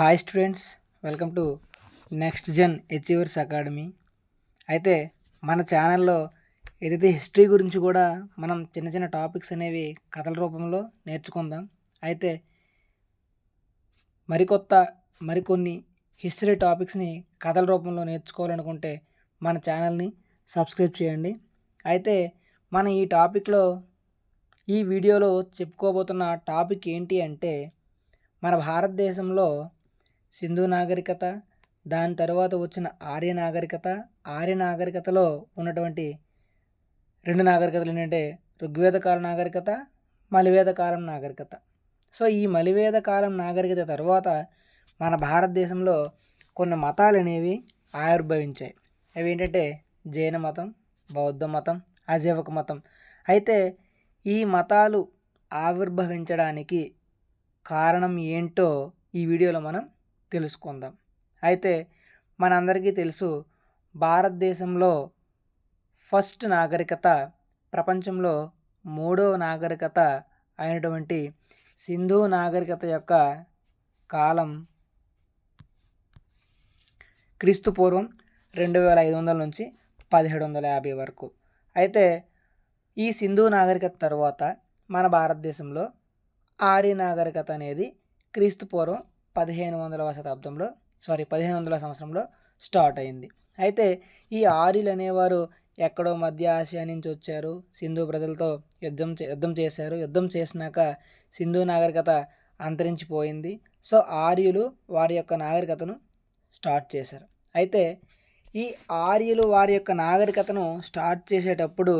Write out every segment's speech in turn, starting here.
Hi students welcome to next gen achievers academy అయితే మన ఛానల్లో ఏదైతే హిస్టరీ గురించి కూడా మనం చిన్న చిన్న టాపిక్స్ అనేవి కథల రూపంలో నేర్చుకుందాం. అయితే మరికొత్త మరికొన్ని హిస్టరీ టాపిక్స్ని కథల రూపంలో నేర్చుకోవాలనుకుంటే మన ఛానల్ని సబ్స్క్రైబ్ చేయండి. అయితే మన ఈ టాపిక్లో ఈ వీడియోలో చెప్పుకోబోతున్న టాపిక్ ఏంటి అంటే మన భారతదేశంలో సింధు నాగరికత దాని తర్వాత వచ్చిన ఆర్య నాగరికత. ఆర్య నాగరికతలో ఉన్నటువంటి రెండు నాగరికతలు ఏంటంటే ఋగ్వేద కాల నాగరికత మలివేద కాలం నాగరికత. సో ఈ మలివేద కాలం నాగరికత తర్వాత మన భారతదేశంలో కొన్ని మతాలు అనేవి ఆవిర్భవించాయి. అవి ఏంటంటే జైన మతం బౌద్ధ మతం అజీవక మతం. అయితే ఈ మతాలు ఆవిర్భవించడానికి కారణం ఏంటో ఈ వీడియోలో మనం తెలుసుకుందాం. అయితే మనందరికీ తెలుసు భారతదేశంలో ఫస్ట్ నాగరికత ప్రపంచంలో మూడవ నాగరికత అయినటువంటి సింధు నాగరికత యొక్క కాలం క్రీస్తు పూర్వం రెండు వేల ఐదు వందల నుంచి పదిహేడు వందల యాభై వరకు. అయితే ఈ సింధు నాగరికత తర్వాత మన భారతదేశంలో ఆర్య నాగరికత అనేది క్రీస్తు పూర్వం పదిహేను వందల శతాబ్దంలో సారీ పదిహేను వందల సంవత్సరంలో స్టార్ట్ అయింది. అయితే ఈ ఆర్యులు అనేవారు ఎక్కడో మధ్య ఆసియా నుంచి వచ్చారు. సింధు ప్రజలతో యుద్ధం యుద్ధం చేశారు. యుద్ధం చేసినాక సింధు నాగరికత అంతరించిపోయింది. సో ఆర్యులు వారి యొక్క నాగరికతను స్టార్ట్ చేశారు. అయితే ఈ ఆర్యులు వారి యొక్క నాగరికతను స్టార్ట్ చేసేటప్పుడు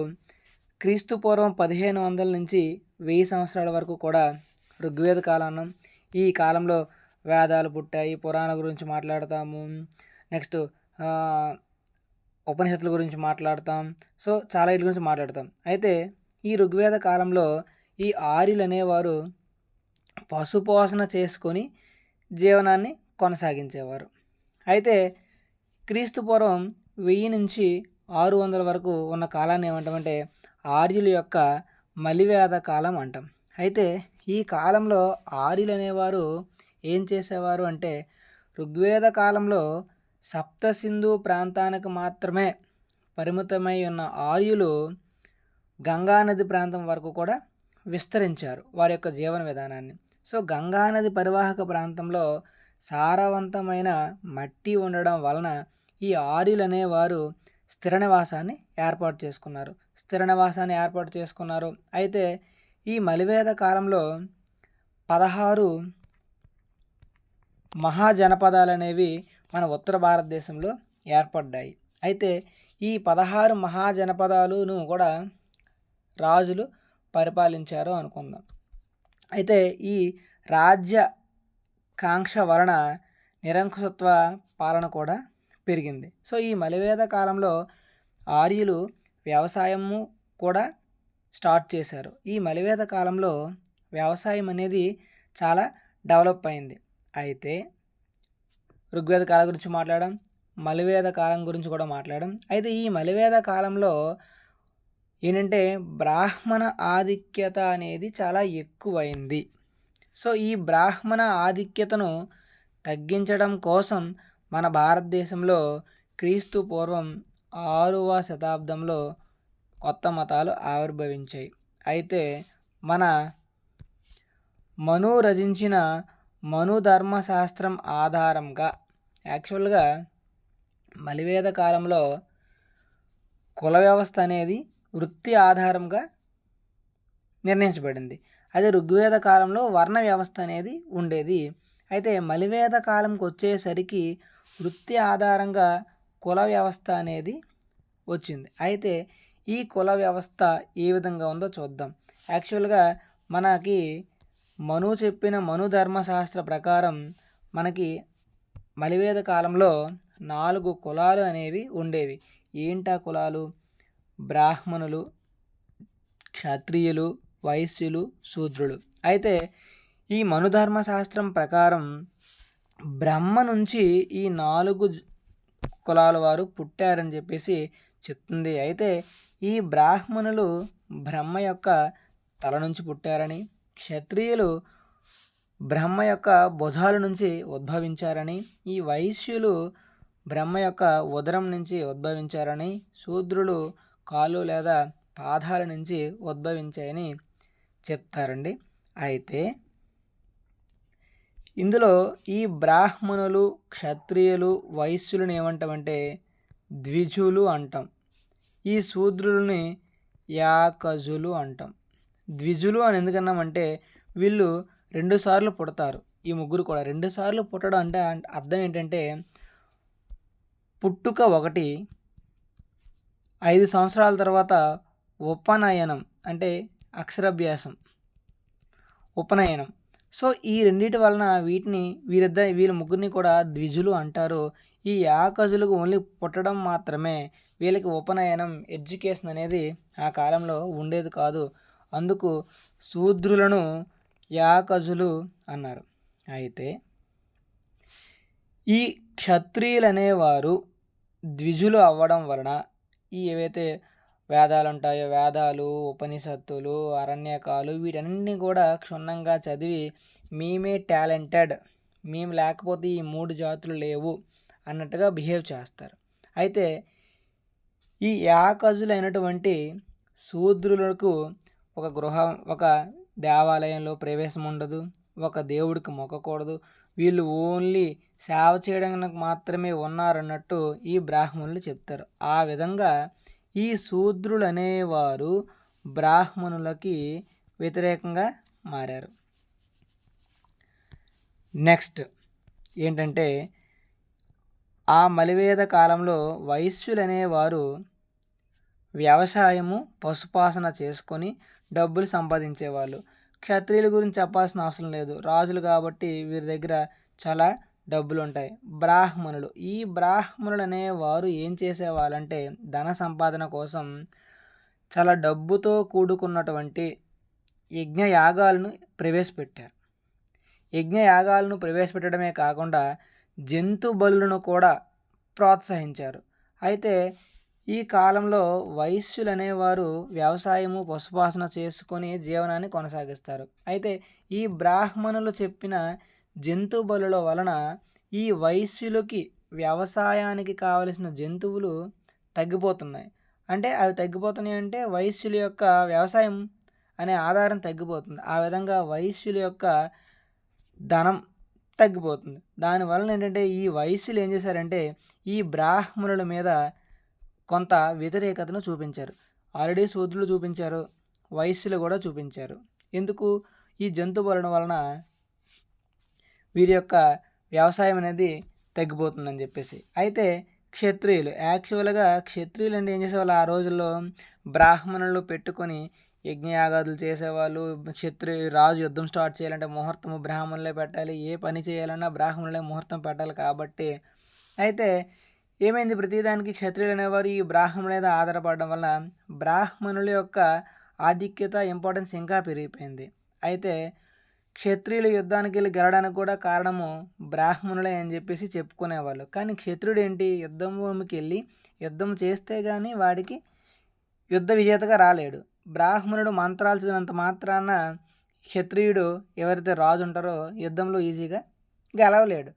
క్రీస్తు పూర్వం పదిహేను వందల నుంచి వెయ్యి సంవత్సరాల వరకు కూడా ఋగ్వేద కాలం ఈ కాలంలో వేదాలు పుట్టాయి పురాణ గురించి మాట్లాడతాము. నెక్స్ట్ ఉపనిషత్తుల గురించి మాట్లాడతాం. సో చాలా వీటి గురించి మాట్లాడతాం. అయితే ఈ ఋగ్వేద కాలంలో ఈ ఆర్యులు అనేవారు పశుపోషణ చేసుకొని జీవనాన్ని కొనసాగించేవారు. అయితే క్రీస్తు పూర్వం వెయ్యి నుంచి ఆరు వందల వరకు ఉన్న కాలాన్ని ఏమంటామంటే ఆర్యుల యొక్క మలివేద కాలం అంటాం. అయితే ఈ కాలంలో ఆర్యులు అనేవారు ఏం చేసేవారు అంటే ఋగ్వేద కాలంలో సప్తసింధు ప్రాంతానికి మాత్రమే పరిమితమై ఉన్న ఆర్యులు గంగానది ప్రాంతం వరకు కూడా విస్తరించారు వారి యొక్క జీవన విధానాన్ని. సో గంగానది పరివాహక ప్రాంతంలో సారవంతమైన మట్టి ఉండడం వలన ఈ ఆర్యులు అనేవారు స్థిర నివాసాన్ని ఏర్పాటు చేసుకున్నారు. స్థిర నివాసాన్ని ఏర్పాటు చేసుకున్నారు. అయితే ఈ మలివేద కాలంలో పదహారు మహాజనపదాలు అనేవి మన ఉత్తర భారతదేశంలో ఏర్పడ్డాయి. అయితే ఈ పదహారు మహాజనపదాలను కూడా రాజులు పరిపాలించారు అనుకుందాం. అయితే ఈ రాజ్య కాంక్ష వలన నిరంకుశత్వ పాలన కూడా పెరిగింది. సో ఈ మలివేద కాలంలో ఆర్యులు వ్యవసాయము కూడా స్టార్ట్ చేశారు. ఈ మలివేద కాలంలో వ్యవసాయం అనేది చాలా డెవలప్ అయింది. అయితే ఋగ్వేద కాలం గురించి మాట్లాడడం మలివేద కాలం గురించి కూడా మాట్లాడడం అయితే ఈ మలివేద కాలంలో ఏంటంటే బ్రాహ్మణ ఆధిక్యత అనేది చాలా ఎక్కువైంది. సో ఈ బ్రాహ్మణ ఆధిక్యతను తగ్గించడం కోసం మన భారతదేశంలో క్రీస్తు పూర్వం ఆరవ శతాబ్దంలో కొత్త మతాలు ఆవిర్భవించాయి. అయితే మన మను రచించిన మనుధర్మశాస్త్రం ఆధారంగా యాక్చువల్గా మలివేద కాలంలో కుల వ్యవస్థ అనేది వృత్తి ఆధారంగా నిర్ణయించబడింది. అదే ఋగ్వేద కాలంలో వర్ణ వ్యవస్థ అనేది ఉండేది. అయితే మలివేద కాలంకి వచ్చేసరికి వృత్తి ఆధారంగా కుల వ్యవస్థ అనేది వచ్చింది. అయితే ఈ కుల వ్యవస్థ ఏ విధంగా ఉందో చూద్దాం. యాక్చువల్గా మనకి మను చెప్పిన మను ధర్మశాస్త్ర ప్రకారం మనకి మలివేద కాలంలో నాలుగు కులాలు అనేవి ఉండేవి. ఏంటా కులాలు? బ్రాహ్మణులు క్షత్రియులు వైశ్యులు శూద్రులు. అయితే ఈ మనుధర్మశాస్త్రం ప్రకారం బ్రహ్మ నుంచి ఈ నాలుగు కులాల వారు పుట్టారని చెప్పేసి చెప్తుంది. అయితే ఈ బ్రాహ్మణులు బ్రహ్మ యొక్క తల నుంచి పుట్టారని క్షత్రియులు బ్రహ్మ యొక్క భుజాల నుంచి ఉద్భవించారని ఈ వైశ్యులు బ్రహ్మ యొక్క ఉదరం నుంచి ఉద్భవించారని శూద్రులు కాళ్ళు లేదా పాదాల నుంచి ఉద్భవించాయని చెప్తారండి. అయితే ఇందులో ఈ బ్రాహ్మణులు క్షత్రియులు వైశ్యులను ఏమంటామంటే ద్విజులు అంటాం. ఈ శూద్రులని యాకజులు అంటాం. ద్విజులు అని ఎందుకన్నామంటే వీళ్ళు రెండుసార్లు పుడతారు. ఈ ముగ్గురు కూడా రెండుసార్లు పుట్టడం అంటే అర్థం ఏంటంటే పుట్టుక ఒకటి ఐదు సంవత్సరాల తర్వాత ఉపనయనం అంటే అక్షరాభ్యాసం ఉపనయనం. సో ఈ రెండింటి వలన వీటిని వీరిద్దరు వీళ్ళ ముగ్గురిని కూడా ద్విజులు అంటారు. ఈ యాకజులకు ఓన్లీ పుట్టడం మాత్రమే. వీళ్ళకి ఉపనయనం ఎడ్యుకేషన్ అనేది ఆ కాలంలో ఉండేది కాదు. అందుకు శూద్రులను యాకజులు అన్నారు. అయితే ఈ క్షత్రియులు అనేవారు ద్విజులు అవ్వడం వలన ఈ ఏవైతే వేదాలు ఉంటాయో వేదాలు ఉపనిషత్తులు అరణ్యకాలు వీటన్నింటినీ కూడా క్షుణ్ణంగా చదివి మేమే టాలెంటెడ్ మేము లేకపోతే ఈ మూడు జాతులు లేవు అన్నట్టుగా బిహేవ్ చేస్తారు. అయితే ఈ యాకజులైనటువంటి శూద్రులకు ఒక గృహం ఒక దేవాలయంలో ప్రవేశం ఉండదు ఒక దేవుడికి మొక్కకూడదు. వీళ్ళు ఓన్లీ సేవ చేయడానికి మాత్రమే ఉన్నారన్నట్టు ఈ బ్రాహ్మణులు చెప్తారు. ఆ విధంగా ఈ శూద్రులు అనేవారు బ్రాహ్మణులకి వ్యతిరేకంగా మారారు. నెక్స్ట్ ఏంటంటే ఆ మలివేద కాలంలో వైశ్యులు అనేవారు వ్యవసాయము పశుపాసన చేసుకొని డబ్బులు సంపాదించేవాళ్ళు. క్షత్రియుల గురించి చెప్పాల్సిన అవసరం లేదు. రాజులు కాబట్టి వీరి దగ్గర చాలా డబ్బులు ఉంటాయి బ్రాహ్మణులు. ఈ బ్రాహ్మణులు అనేవారు ఏం చేసేవాళ్ళంటే ధన సంపాదన కోసం చాలా డబ్బుతో కూడుకున్నటువంటి యజ్ఞ యాగాలను ప్రవేశపెట్టారు. యజ్ఞ యాగాలను ప్రవేశపెట్టడమే కాకుండా జంతు బలులను కూడా ప్రోత్సహించారు. అయితే ఈ కాలంలో వైశ్యులు అనేవారు వ్యవసాయము పశుపాసన చేసుకొని జీవనాన్ని కొనసాగిస్తారు. అయితే ఈ బ్రాహ్మణులు చెప్పిన జంతు బలుల వలన ఈ వైశ్యులకి వ్యవసాయానికి కావలసిన జంతువులు తగ్గిపోతున్నాయి. అంటే అవి తగ్గిపోతున్నాయి అంటే వైశ్యుల యొక్క వ్యవసాయం అనే ఆధారం తగ్గిపోతుంది. ఆ విధంగా వైశ్యుల యొక్క ధనం తగ్గిపోతుంది. దానివలన ఏంటంటే ఈ వైశ్యులు ఏం చేశారంటే ఈ బ్రాహ్మణుల మీద కొంత వ్యతిరేకతను చూపించారు. ఆల్రెడీ సూదులు చూపించారు వయస్సులు కూడా చూపించారు. ఎందుకు? ఈ జంతు వలన వలన వీరి యొక్క వ్యవసాయం అనేది తగ్గిపోతుందని చెప్పేసి. అయితే క్షత్రియులు యాక్చువల్గా క్షత్రియులు అంటే ఏం చేసేవాళ్ళు? ఆ రోజుల్లో బ్రాహ్మణులు పెట్టుకొని యజ్ఞయాగాదులు చేసేవాళ్ళు. క్షత్రియ రాజు యుద్ధం స్టార్ట్ చేయాలంటే ముహూర్తము బ్రాహ్మణులే పెట్టాలి. ఏ పని చేయాలన్నా బ్రాహ్మణులే ముహూర్తం పెట్టాలి కాబట్టి. అయితే ఏమైంది? ప్రతిదానికి క్షత్రియులు అనేవారు ఈ బ్రాహ్మణుల మీద ఆధారపడడం వల్ల బ్రాహ్మణుల యొక్క ఆధిక్యత ఇంపార్టెన్స్ ఇంకా పెరిగిపోయింది. అయితే క్షత్రియులు యుద్ధానికి వెళ్ళి గెలడానికి కూడా కారణము బ్రాహ్మణులే అని చెప్పేసి చెప్పుకునేవాళ్ళు. కానీ క్షత్రుడు ఏంటి? యుద్ధం భూమికి వెళ్ళి యుద్ధం చేస్తే కానీ వాడికి యుద్ధ విజేతగా రాలేడు. బ్రాహ్మణుడు మంత్రాలు చదివినంత మాత్రాన క్షత్రియుడు ఎవరైతే రాజు ఉంటారో యుద్ధంలో ఈజీగా గెలవలేడు.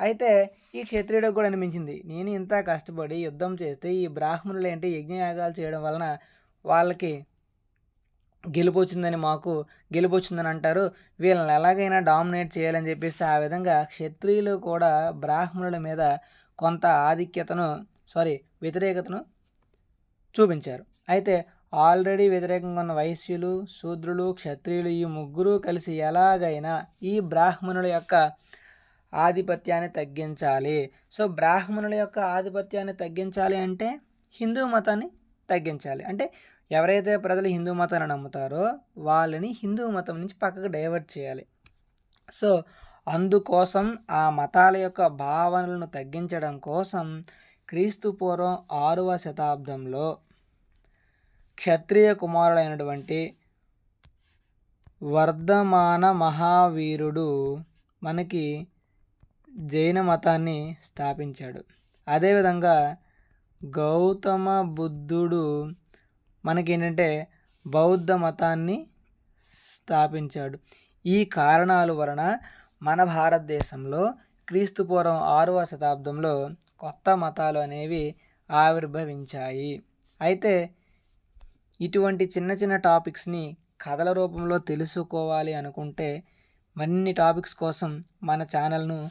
అయితే ఈ క్షత్రియుడికి కూడా అనిపించింది. నేను ఇంత కష్టపడి యుద్ధం చేస్తే ఈ బ్రాహ్మణులు ఏంటి యజ్ఞయాగాలు చేయడం వలన వాళ్ళకి గెలుపు వచ్చిందని మాకు గెలుపు వచ్చిందని అంటారు. వీళ్ళని ఎలాగైనా డామినేట్ చేయాలని చెప్పేసి ఆ విధంగా క్షత్రియులు కూడా బ్రాహ్మణుల మీద కొంత ఆధిక్యతను సారీ వ్యతిరేకతను చూపించారు. అయితే ఆల్రెడీ వ్యతిరేకంగా ఉన్న వైశ్యులు శూద్రులు క్షత్రియులు ఈ ముగ్గురు కలిసి ఎలాగైనా ఈ బ్రాహ్మణుల యొక్క ఆధిపత్యాన్ని తగ్గించాలి. సో బ్రాహ్మణుల యొక్క ఆధిపత్యాన్ని తగ్గించాలి అంటే హిందూ మతాన్ని తగ్గించాలి. అంటే ఎవరైతే ప్రజలు హిందూ మతాన్ని నమ్ముతారో వాళ్ళని హిందూ మతం నుంచి పక్కకు డైవర్ట్ చేయాలి. సో అందుకోసం ఆ మతాల యొక్క భావనలను తగ్గించడం కోసం క్రీస్తు పూర్వం ఆరవ శతాబ్దంలో క్షత్రియ కుమారుడైనటువంటి వర్ధమాన మహావీరుడు మనకి జైన మతాన్ని స్థాపించాడు. అదేవిధంగా గౌతమ బుద్ధుడు మనకి ఏంటంటే బౌద్ధ మతాన్ని స్థాపించాడు. ఈ కారణాల వలన మన భారతదేశంలో క్రీస్తు పూర్వం ఆరవ శతాబ్దంలో కొత్త మతాలు అనేవి ఆవిర్భవించాయి. అయితే ఇటువంటి చిన్న చిన్న టాపిక్స్ని కథల రూపంలో తెలుసుకోవాలి అనుకుంటే మరిన్ని టాపిక్స్ కోసం మన ఛానల్ను